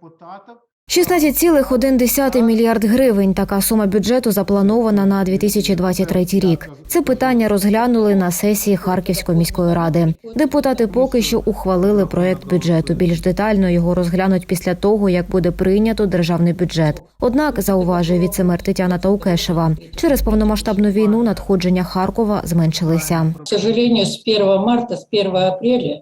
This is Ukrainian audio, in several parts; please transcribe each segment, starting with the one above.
депутатів. 16,1 мільярд гривень. Така сума бюджету запланована на 2023 рік. Це питання розглянули на сесії Харківської міської ради. Депутати поки що ухвалили проект бюджету. Більш детально його розглянуть після того, як буде прийнято державний бюджет. Однак зауважує віцемер Тетяна Таукешева, через повномасштабну війну надходження Харкова зменшилися. К сожалению, с 1 марта, с 1 апреля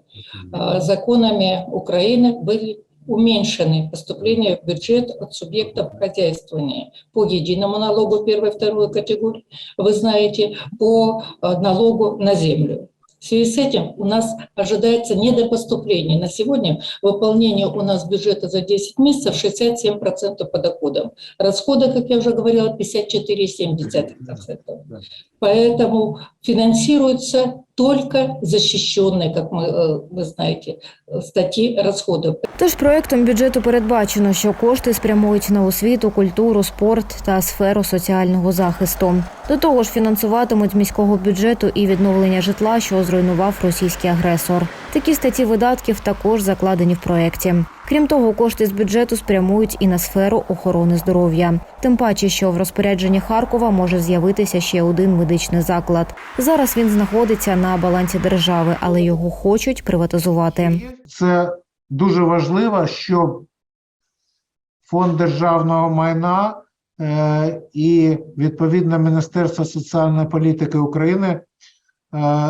э, законами Украины были уменьшены поступления в бюджет от субъектов хозяйствования по единому налогу первой и второй категории, вы знаете, по э, налогу на землю. В связи с этим у нас ожидается недопоступление. На сегодня выполнение у нас бюджета за 10 месяцев 67% по доходам. Расходы, как я уже говорила, 54,7%. Поэтому финансируются только защищенные, как мы, э, вы знаете, э, статьи расходов. Тож проектом бюджету передбачено, що кошти спрямують на освіту, культуру, спорт та сферу соціального захисту. До того ж, фінансуватимуть міського бюджету і відновлення житла, що зруйнував російський агресор. Такі статті видатків також закладені в проєкті. Крім того, кошти з бюджету спрямують і на сферу охорони здоров'я. Тим паче, що в розпорядженні Харкова може з'явитися ще один медичний заклад. Зараз він знаходиться на балансі держави, але його хочуть приватизувати. Це дуже важливо, щоб фонд державного майна і відповідно Міністерство соціальної політики України е,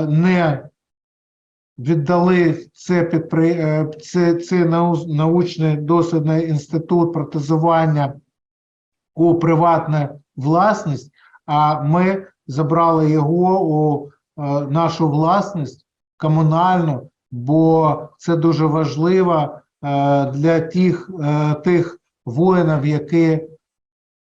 не віддали це підпри... е, це, це научний дослідний інститут протезування у приватну власність, а ми забрали його у е, нашу власність комунальну, бо це дуже важливо е, для тих, е, тих воїнів, які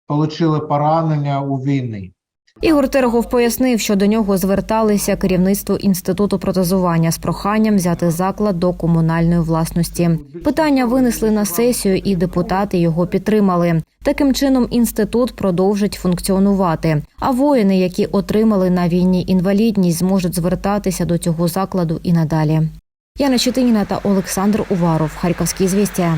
отримали поранення у війні. Ігор Терегов пояснив, що до нього зверталися керівництво інституту протезування з проханням взяти заклад до комунальної власності. Питання винесли на сесію, і депутати його підтримали. Таким чином, інститут продовжить функціонувати. А воїни, які отримали на війні інвалідність, зможуть звертатися до цього закладу і надалі. Яна Щетиніна та Олександр Уваров. Харківські звістя.